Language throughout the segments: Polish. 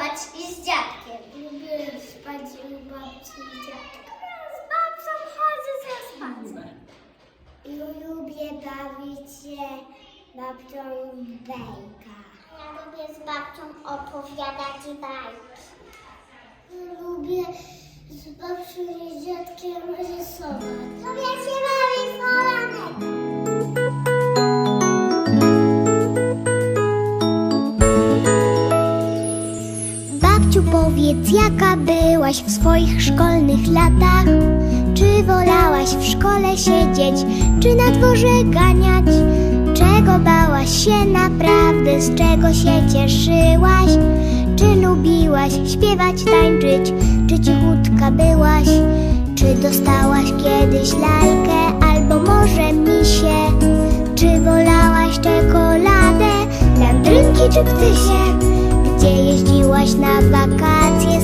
i z dziadkiem. Lubię spać u babci i dziadka. Z babcią chodzę ze spacer. I lubię bawić się babcią bejka. Ja lubię z babcią opowiadać bajki. Lubię z babcią i dziadkiem rysować. Lubię się bawić jaka byłaś w swoich szkolnych latach? Czy wolałaś w szkole siedzieć, czy na dworze ganiać? Czego bałaś się naprawdę, z czego się cieszyłaś? Czy lubiłaś śpiewać, tańczyć, czy cichutka byłaś? Czy dostałaś kiedyś lalkę, albo może misie? Czy wolałaś czekoladę, landrynki czy ptysie? Gdzie jeździłaś na wakacje,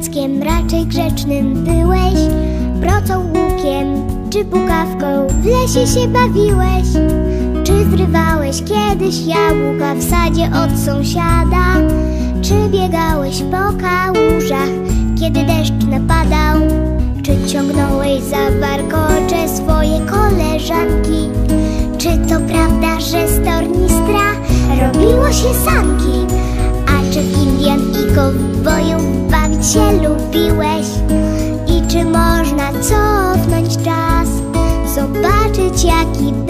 dzieckiem raczej grzecznym byłeś? Procą łukiem czy pukawką w lesie się bawiłeś? Czy zrywałeś kiedyś jabłka w sadzie od sąsiada? Czy biegałeś po kałużach, kiedy deszcz napadał? Czy ciągnąłeś za warkocze swoje koleżanki? Czy to prawda, że z tornistra robiło się sanki? A czy Indian i kowbojów przed się lubiłeś I czy można cofnąć czas Zobaczyć jaki